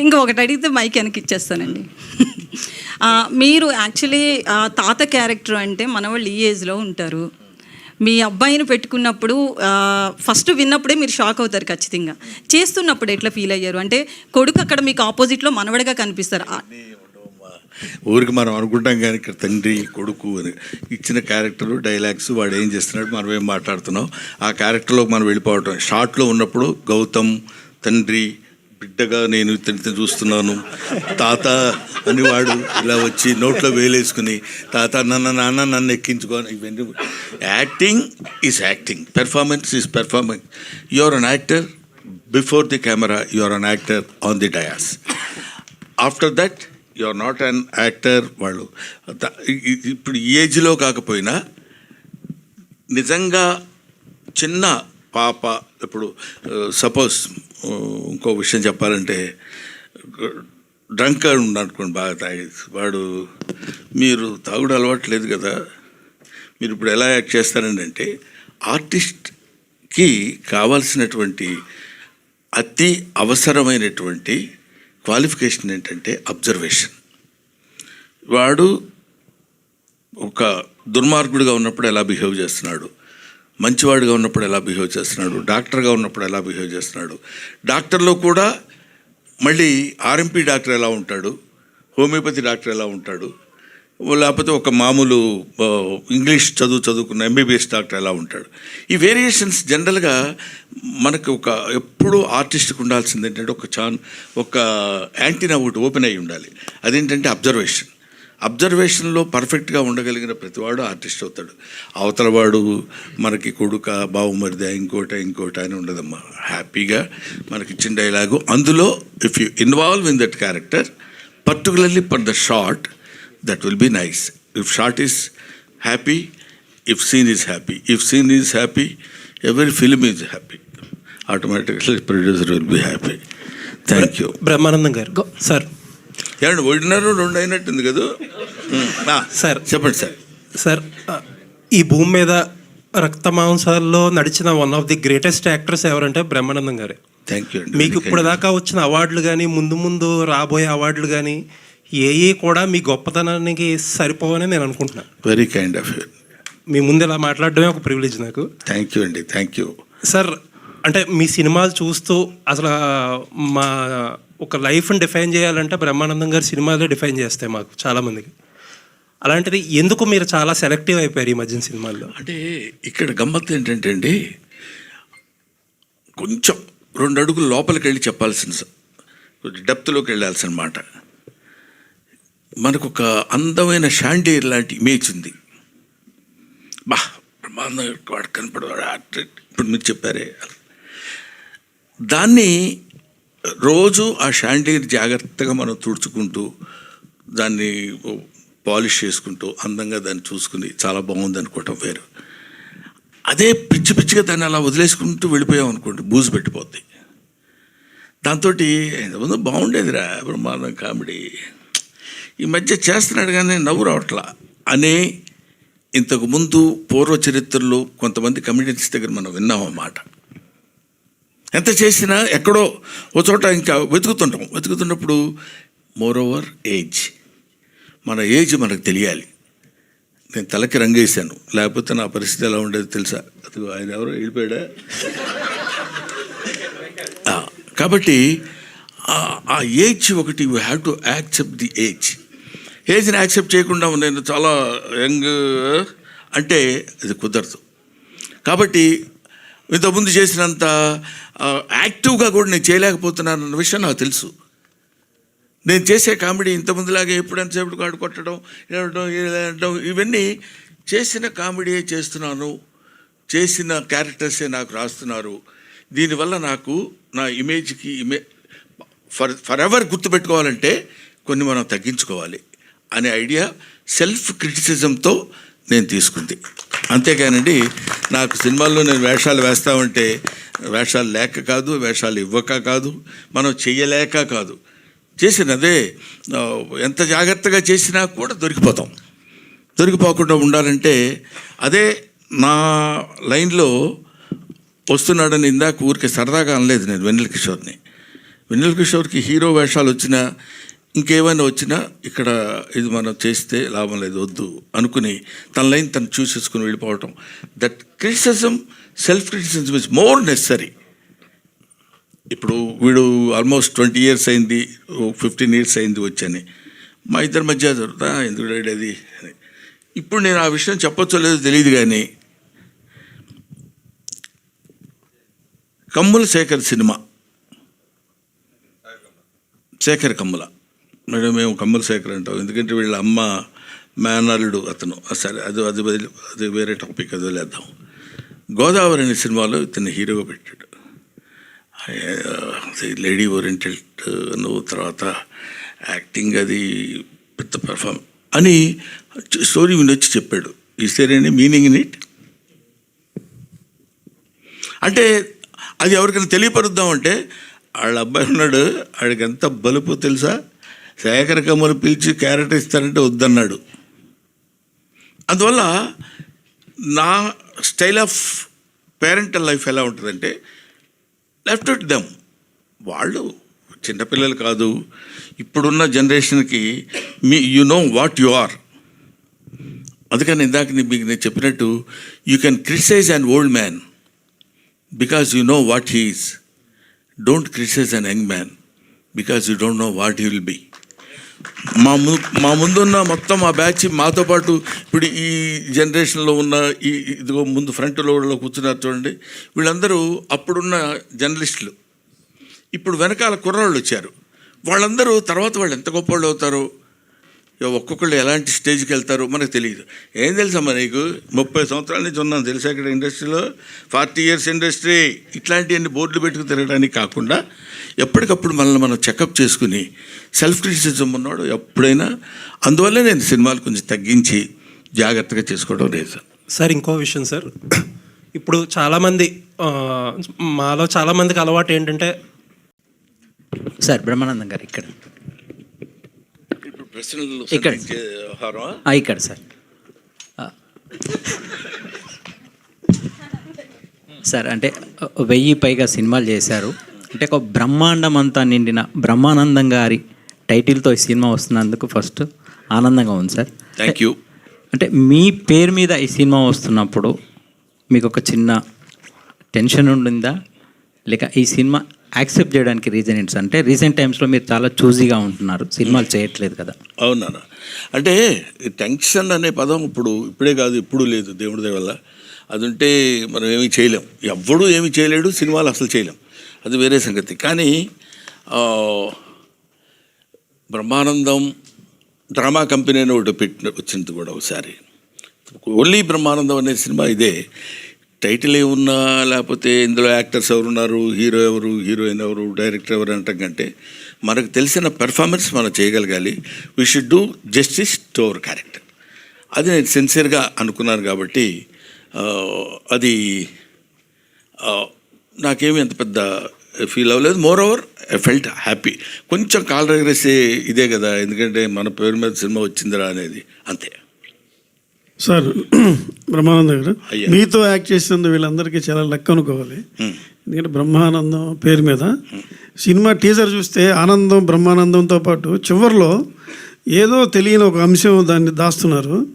ఇంకా ఒకటి అడిగితే మైక్ వెనక్కి ఇచ్చేస్తానండి. మీరు యాక్చువల్లీ తాత క్యారెక్టర్ అంటే మనవాళ్ళు ఈ ఏజ్లో ఉంటారు. మీ అబ్బాయిని పెట్టుకున్నప్పుడు ఫస్ట్ విన్నప్పుడే మీరు షాక్ అవుతారు ఖచ్చితంగా. చేస్తున్నప్పుడు ఎట్లా ఫీల్ అయ్యారు? అంటే కొడుకు అక్కడ మీకు ఆపోజిట్లో మనవడిగా కనిపిస్తారు. ఊరికి మనం అనుకుంటాం కానీ ఇక్కడ తండ్రి కొడుకు అని ఇచ్చిన క్యారెక్టర్ డైలాగ్స్ వాడు ఏం చేస్తున్నాడు మనం ఏం మాట్లాడుతున్నాం. ఆ క్యారెక్టర్లో మనం వెళ్ళిపోవటం. షార్ట్లో ఉన్నప్పుడు గౌతమ్ తండ్రి బిడ్డగా నేను ఇతనితో చూస్తున్నాను. తాత అని వాడు ఇలా వచ్చి నోట్లో వేలేసుకుని తాత నన్న నాన్న నన్ను ఎక్కించుకొని ఇవన్నీ. Acting is acting performance is performance you are an actor before the camera you are an actor on the dais after that you are not an actor వాళ్ళు. ఇప్పుడు ఏజ్లో కాకపోయినా నిజంగా చిన్న పాప ఇప్పుడు uh, సపోజ్ ఇంకో విషయం చెప్పాలంటే డ్రంక్ అనుకోండి బాగా తాగేది వాడు మీరు తాగుడు అలవాటు లేదు కదా మీరు ఇప్పుడు ఎలా యాక్ట్ చేస్తారండి అంటే ఆర్టిస్ట్కి కావాల్సినటువంటి అతి అవసరమైనటువంటి క్వాలిఫికేషన్ ఏంటంటే అబ్జర్వేషన్. వాడు ఒక దుర్మార్గుడిగా ఉన్నప్పుడు ఎలా బిహేవ్ చేస్తున్నాడు? మంచివాడిగా ఉన్నప్పుడు ఎలా బిహేవ్ చేస్తున్నాడు? డాక్టర్గా ఉన్నప్పుడు ఎలా బిహేవ్ చేస్తున్నాడు? డాక్టర్లో కూడా మళ్ళీ ఆర్ఎంపీ డాక్టర్ ఎలా ఉంటాడు? హోమియోపతి డాక్టర్ ఎలా ఉంటాడు? లేకపోతే ఒక మామూలు ఇంగ్లీష్ చదువు చదువుకున్న ఎంబీబీఎస్ డాక్టర్ ఎలా ఉంటాడు? ఈ వేరియేషన్స్ జనరల్గా మనకు ఒక ఎప్పుడూ ఆర్టిస్ట్కి ఉండాల్సింది ఏంటంటే ఒక చాన్ ఒక యాంటీనా ఒకటి ఓపెన్ అయి ఉండాలి. అదేంటంటే అబ్జర్వేషన్ అబ్జర్వేషన్లో పర్ఫెక్ట్గా ఉండగలిగిన ప్రతివాడు ఆర్టిస్ట్ అవుతాడు. అవతల వాడు మనకి కొడుక బావుమరిదా ఇంకోట ఇంకోట అని ఉండదమ్మా. హ్యాపీగా మనకి ఇచ్చిన డైలాగు. అందులో if you involve in that character particularly for the shot that will be nice if shot is happy if scene is happy if scene is happy every film is happy automatically producer will be happy thank you Brahmanandam గారు. Sir. ఏమండి ఒకటిన్నర రెండు అయినట్టుంది కదా? Sir. చెప్పండి sir. Sir ఈ భూమి మీద రక్త మాంసాల్లో నడిచిన one of the greatest actors ఎవరంటే బ్రహ్మానందం గారే. థ్యాంక్ యూ అండి. మీకు ఇప్పుడు దాకా వచ్చిన అవార్డులు కానీ ముందు ముందు రాబోయే అవార్డులు కానీ ఏ కూడా మీ గొప్పతనానికి సరిపోవని నేను అనుకుంటున్నాను వెరీ కైండ్ ఆఫ్ యూ మీ ముందు ఇలా మాట్లాడడమే ఒక ప్రివిలేజ్ నాకు. థ్యాంక్ యూ అండి థ్యాంక్ యూ సార్ అంటే మీ సినిమాలు చూస్తూ అసలు మా ఒక లైఫ్ని డిఫైన్ చేయాలంటే బ్రహ్మానందం గారి సినిమాలే డిఫైన్ చేస్తాయి మాకు చాలామందికి అలాంటిది ఎందుకు మీరు చాలా సెలెక్టివ్ అయిపోయారు ఈ మధ్యన సినిమాల్లో? అంటే ఇక్కడ గమ్మత్తు ఏంటంటే అండి కొంచెం రెండు అడుగులు లోపలికి వెళ్ళి చెప్పాల్సిన కొంచెం డెప్త్లోకి వెళ్ళాల్సిన మాట. మనకు ఒక అందమైన షాండేర్ లాంటి ఇమేజ్ ఉంది. బా బ్రహ్మాండంగా వాడు కనపడవాడు ఇప్పుడు మీరు చెప్పారే. దాన్ని రోజు ఆ షాండీర్ జాగ్రత్తగా మనం తుడుచుకుంటూ దాన్ని పాలిష్ చేసుకుంటూ అందంగా దాన్ని చూసుకుని చాలా బాగుంది అనుకోవటం వేరు. అదే పిచ్చి పిచ్చిగా దాన్ని అలా వదిలేసుకుంటూ వెళ్ళిపోయాం అనుకోండి బూజు పెట్టిపోద్ది. దాంతో ముందు బాగుండేదిరా బ్రహ్మాండం కామెడీ. ఈ మధ్య చేస్తున్నాడు కానీ నవ్వు రావట్లా. అనే ఇంతకు ముందు పూర్వ చరిత్రలో కొంతమంది కమిడియన్స్ దగ్గర మనం విన్నాం అన్నమాట. ఎంత చేసినా ఎక్కడో ఓ చోట ఇంకా వెతుకుతుంటాం. వెతుకుతున్నప్పుడు మోర్ ఓవర్ ఏజ్ మన ఏజ్ మనకు తెలియాలి. నేను తలకి రంగేశాను. లేకపోతే నా పరిస్థితి ఎలా ఉండేది తెలుసా? అది ఆయన ఎవరో వెళ్ళిపోయాడా? కాబట్టి ఆ- ఏజ్ ఒకటి you have to accept the age ఏజ్ని accept చేయకుండా నేను చాలా యంగ్ అంటే అది కుదరదు. కాబట్టి ఇంతకుముందు చేసినంత యాక్టివ్గా కూడా నేను చేయలేకపోతున్నాను అన్న విషయం నాకు తెలుసు. నేను చేసే కామెడీ ఇంతకుముందులాగే ఎప్పుడు ఎంతసేపు కాడు కొట్టడం ఏడవడం ఇవన్నీ చేసిన కామెడీయే చేస్తున్నాను. చేసిన క్యారెక్టర్సే నాకు రాస్తున్నారు. దీనివల్ల నాకు నా ఇమేజ్కి ఇమే ఫర్ ఫర్ ఎవర్ గుర్తుపెట్టుకోవాలంటే కొన్ని మనం తగ్గించుకోవాలి అనే ఐడియా సెల్ఫ్ క్రిటిసిజంతో నేను తీసుకుంది. అంతేకానండి నాకు సినిమాల్లో నేను వేషాలు వేస్తామంటే వేషాలు లేక కాదు వేషాలు ఇవ్వక కాదు మనం చెయ్యలేక కాదు. చేసినదే ఎంత జాగ్రత్తగా చేసినా కూడా దొరికిపోతాం. దొరికిపోకుండా ఉండాలంటే అదే నా లైన్లో వస్తున్నాడని ఇందాక ఊరికి సరదాగా అనలేదు నేను వెన్నెల కిషోర్ని. వెన్నెల కిషోర్కి హీరో వేషాలు వచ్చినా ఇంకేమైనా వచ్చినా ఇక్కడ ఇది మనం చేస్తే లాభం లేదు వద్దు అనుకుని తన లైన్ తను చూసేసుకుని వెళ్ళిపోవటం. That criticism self criticism is more necessary. ఇప్పుడు వీడు ఆల్మోస్ట్ ట్వంటీ ఇయర్స్ అయింది ఫిఫ్టీన్ ఇయర్స్ అయింది వచ్చని. మా ఇద్దరి మధ్య జరుగుతా ఎందుకు డాడీ అది అని. ఇప్పుడు నేను ఆ విషయం చెప్పొచ్చో లేదో తెలియదు కానీ కమ్ముల శేఖర్ సినిమా. శేఖర్ కమ్ముల మేడం మేము కమ్ముల శేఖర్ అంటాం. ఎందుకంటే వీళ్ళ అమ్మ మేనల్లుడు అతను. సరే అది అది అది వేరే టాపిక్ అది వదిలేద్దాం. గోదావరి అనే సినిమాలో ఇతను హీరోగా పెట్టాడు. లేడీ ఓరియంటెడ్ నువ్వు తర్వాత యాక్టింగ్ అది పెద్ద పెర్ఫార్మ్ అని స్టోరీ వినొచ్చి చెప్పాడు. ఈ సరే మీనింగ్ ఇన్ ఇట్ అంటే అది ఎవరికైనా తెలియపరుద్దామంటే వాళ్ళ అబ్బాయి ఉన్నాడు వాడికి ఎంత బలుపు తెలుసా? శేఖర కమ్మలు పిలిచి క్యారెక్టర్ ఇస్తారంటే వద్దన్నాడు. అందువల్ల నా స్టైల్ ఆఫ్ పేరెంటల్ లైఫ్ ఎలా ఉంటుందంటే లెఫ్ట్ ఇట్ దమ్ వాళ్ళు చిన్నపిల్లలు కాదు. ఇప్పుడున్న జనరేషన్కి మీ you know what you are అందుకని ఇందాక మీకు నేను చెప్పినట్టు you can criticise an old man because you know what he is don't criticise a young man because you don't know what he will be మా ము మా ముందున్న మొత్తం మా బ్యాచ్ మాతో పాటు ఇప్పుడు ఈ జనరేషన్లో ఉన్న ఈ ఇదిగో ముందు ఫ్రంట్లో వాళ్ళు కూర్చున్నారు చూడండి. వీళ్ళందరూ అప్పుడున్న జర్నలిస్టులు ఇప్పుడు వెనకాల కుర్రాళ్ళు వచ్చారు. వాళ్ళందరూ తర్వాత వాళ్ళు ఎంత గొప్ప వాళ్ళు అవుతారో? ఒక్కొక్కళ్ళు ఎలాంటి స్టేజ్కి వెళ్తారో మనకు తెలియదు. ఏం తెలుసమ్మా నీకు? ముప్పై సంవత్సరాల నుంచి ఉన్నాను తెలుసా ఇక్కడ ఇండస్ట్రీలో? Forty years industry. ఇట్లాంటివన్నీ బోర్డులు పెట్టుకు తిరగడానికి కాకుండా ఎప్పటికప్పుడు మనల్ని మనం చెకప్ చేసుకుని సెల్ఫ్ క్రిటిసిజం ఉన్నాడు ఎప్పుడైనా అందువల్ల నేను సినిమాలు కొంచెం తగ్గించి జాగ్రత్తగా చేసుకోవడం లేదు సార్. ఇంకో విషయం సార్. ఇప్పుడు చాలామంది మాలో చాలామందికి అలవాటు ఏంటంటే సార్ బ్రహ్మానందం గారు ఇక్కడ. ప్రశ్నలు ఇక్కడ. ఇక్కడ సార్. సార్ అంటే వెయ్యి పైగా సినిమాలు చేశారు. అంటే ఒక బ్రహ్మాండం అంతా నిండిన బ్రహ్మానందం గారి టైటిల్తో ఈ సినిమా వస్తున్నందుకు ఫస్ట్ ఆనందంగా ఉంది సార్. థ్యాంక్ యూ అంటే మీ పేరు మీద ఈ సినిమా వస్తున్నప్పుడు మీకు ఒక చిన్న టెన్షన్ ఉండిందా? లేక ఈ సినిమా యాక్సెప్ట్ చేయడానికి రీజన్ ఏంటి అంటే రీసెంట్ టైమ్స్లో మీరు చాలా చూజీగా ఉంటున్నారు. సినిమాలు చేయట్లేదు కదా. అవునా అంటే టెన్షన్ అనే పదం ఇప్పుడు ఇప్పుడే కాదు ఇప్పుడు లేదు దేవుడి దయ వల్ల. అది ఉంటే మనం ఏమీ చేయలేం. ఎవ్వడూ ఏమీ చేయలేడు సినిమాలు అసలు చేయలేం. అది వేరే సంగతి. కానీ బ్రహ్మానందం డ్రామా కంపెనీ అని ఒకటి పెట్టిన వచ్చింది కూడా ఒకసారి. ఓన్లీ బ్రహ్మానందం అనే సినిమా ఇదే. టైటిల్ ఏమున్నా లేకపోతే ఇందులో యాక్టర్స్ ఎవరున్నారు హీరో ఎవరు హీరోయిన్ ఎవరు డైరెక్టర్ ఎవరు అంటాం కంటే మనకు తెలిసిన పెర్ఫార్మెన్స్ మనం చేయగలగాలి. We should do justice to our character అది నేను సిన్సియర్గా అనుకున్నాను కాబట్టి అది నాకేమి అంత పెద్ద ఫీల్ అవ్వలేదు. Moreover I felt happy కొంచెం కాల్ ఇదే కదా ఎందుకంటే మన పేరు మీద సినిమా వచ్చిందిరా అనేది అంతే. సార్ బ్రహ్మానందం గారు. మీతో యాక్ట్ చేసినందుకు వీళ్ళందరికీ చాలా లెక్క అనుకోవాలి. ఎందుకంటే బ్రహ్మానందం పేరు మీద సినిమా టీజర్ చూస్తే ఆనందం బ్రహ్మానందంతో పాటు చివరిలో ఏదో తెలియని ఒక అంశం దాన్ని దాస్తున్నారు.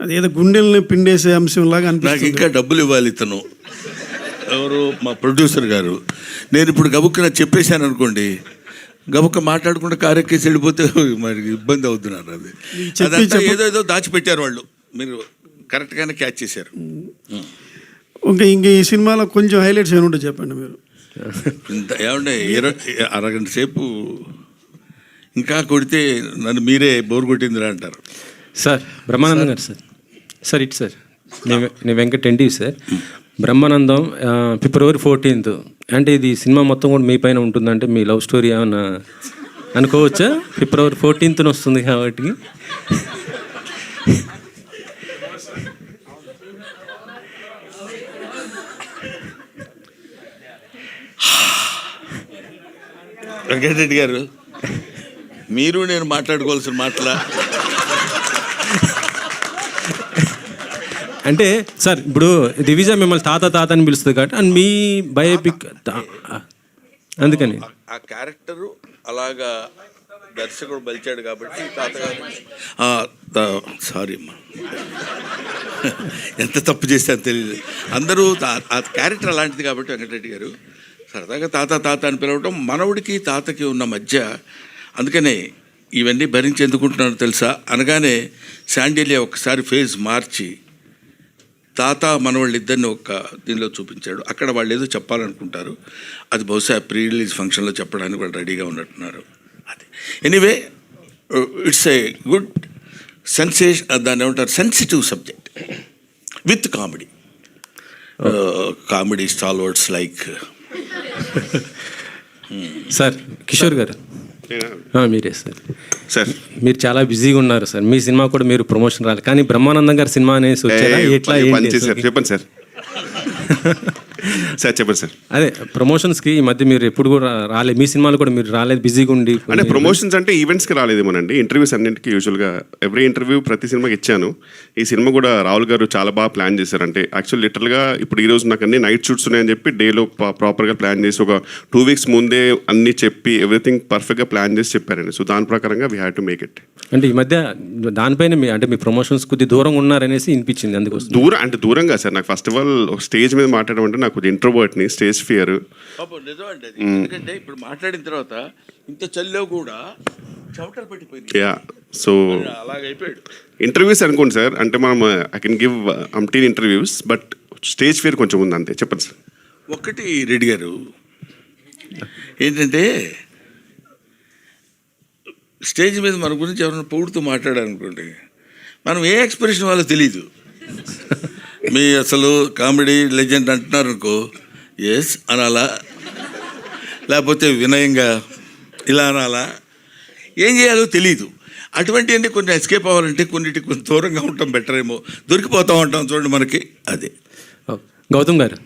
అది ఏదో గుండెల్ని పిండేసే అంశం లాగా నాకు అనిపిస్తుంది. ఇంకా డబ్బులు ఇవ్వాలి ఇతను. ఎవరు? మా ప్రొడ్యూసర్ గారు. నేను ఇప్పుడు గబుక్కున చెప్పేశాను అనుకోండి గబుక్క మాట్లాడుకుంటే కారెక్కేసి వెళ్ళిపోతే మరి ఇబ్బంది అవుతున్నారు అది. చెప్పి అదంతా చెప్పు- ఏదో ఏదో దాచిపెట్టారు వాళ్ళు. మీరు కరెక్ట్గానే క్యాచ్ చేశారు. ఇంకా ఇంక ఈ సినిమాలో కొంచెం హైలైట్స్ ఏమి ఉంటాయి చెప్పండి మీరు. ఇంత ఏమంటే ఇరవై అరగంట సేపు ఇంకా కొడితే నన్ను మీరే బోర్ కొట్టిందిరా అంటారు. సార్ బ్రహ్మానందం గారు సార్. Sir it sir. నేను నేను Venkat NT sir. Brahmanandam February fourteenth. అంటే ఇది సినిమా మొత్తం కూడా మీ పైన ఉంటుందంటే మీ లవ్ స్టోరీ ఏమన్నా అనుకోవచ్చా? ఫిబ్రవరి ఫోర్టీన్త్న వస్తుంది కాబట్టి. వెంకటరెడ్డి గారు మీరు నేను మాట్లాడుకోవాల్సిన మాటల? అంటే సార్ ఇప్పుడు దివిజ మిమ్మల్ని తాత తాత అని పిలుస్తుంది కాబట్టి అండ్ మీ బయోపిక్ అందుకని. ఆ- క్యారెక్టరు అలాగా దర్శకుడు బలిచాడు కాబట్టి తాతగారు. సారీ అమ్మా. ఎంత తప్పు చేశాను తెలియదు అందరూ ఆ క్యారెక్టర్ అలాంటిది కాబట్టి వెంకటరెడ్డి గారు. సరదాగా తాత తాత అని పిలవడం మనవుడికి తాతకి ఉన్న మధ్య అందుకనే ఇవన్నీ భరించి ఎందుకుంటున్నాను తెలుసా? అనగానే శాండిలియా ఒకసారి ఫేజ్ మార్చి తాత మనవాళ్ళు ఇద్దరిని ఒక దీనిలో చూపించాడు. అక్కడ వాళ్ళు ఏదో చెప్పాలనుకుంటారు. అది బహుశా ప్రీ రిలీజ్ ఫంక్షన్లో చెప్పడానికి వాళ్ళు రెడీగా ఉన్నట్టున్నారు. అది. Anyway it's a good sensation దాన్ని ఏమంటారు? Sensitive subject with comedy. Comedy stalwarts like sir Kishore గారు. మీరే సార్. సార్. మీరు చాలా బిజీగా ఉన్నారు సార్. మీ సినిమా కూడా మీరు ప్రమోషన్ రాలి. కానీ బ్రహ్మానందం గారి సినిమా అనేసి వచ్చారా ఎట్లా? చెప్పండి సార్. సార్ చెప్పండి సార్. అదే ప్రమోషన్స్కి ఈ మధ్య మీరు ఎప్పుడు కూడా రాలేదు మీ సినిమాలు కూడా మీరు రాలేదు బిజీగా ఉండి అంటే ప్రమోషన్స్ అంటే ఈవెంట్స్కి రాలేదేమోనండి. ఇంటర్వ్యూస్ అన్నింటికి యూజువల్గా ఎవ్రీ ఇంటర్వ్యూ ప్రతి సినిమాకి ఇచ్చాను. ఈ సినిమా కూడా రాహుల్ గారు చాలా బాగా ప్లాన్ చేశారు. అంటే యాక్చువల్ లిటరల్గా ఇప్పుడు ఈ రోజు నాకు అన్ని నైట్ షూట్స్ ఉన్నాయని చెప్పి డేలో ప్రాపర్గా ప్లాన్ చేసి ఒక టూ వీక్స్ ముందే అన్ని చెప్పి ఎవ్రీథింగ్ పర్ఫెక్ట్గా ప్లాన్ చేసి చెప్పారండి. సో దాని ప్రకారంగా we have to make it అంటే ఈ మధ్య దానిపైన మీ అంటే మీ ప్రమోషన్స్ కొద్ది దూరంగా ఉన్నారనేసి వినిపించింది అందుకోసం. దూరం అంటే దూరంగా సార్. నాకు ఫస్ట్ ఆఫ్ ఆల్ స్టేజ్ మీద మాట్లాడడం అంటే నాకు కొంచెం ఇంట్రోవర్ట్ని స్టేజ్ ఫియర్ పాపం నిజం అండి అది. ఎందుకంటే ఇప్పుడు మాట్లాడిన తర్వాత ఇంత చల్లో కూడా చెమటలు పెట్టిపోయింది యా సో అలాగైపోయాడు. ఇంటర్వ్యూస్ అనుకోండి సార్ అంటే మనం I can give umpteen interviews but stage fear కొంచెం ఉంది అంతే. చెప్పండి సార్. ఒకటి రెడ్డి గారు ఏంటంటే స్టేజ్ మీద మన గురించి ఎవరైనా పొగుడుతూ మాట్లాడారనుకోండి మనం ఏ ఎక్స్ప్రెషన్ వాళ్ళో తెలీదు. మీ అసలు కామెడీ లెజెండ్ అంటున్నారు అనుకో ఎస్ అనాలా? లేకపోతే వినయంగా ఇలా అనాలా? ఏం చేయాలో తెలియదు అటువంటివన్నీ కొన్ని ఎస్కేప్ అవ్వాలంటే కొన్నిటికి కొంచెం దూరంగా ఉండటం బెటర్ ఏమో. దొరికిపోతూ ఉంటాం చూడండి మనకి. అదే. గౌతమ్ గారు.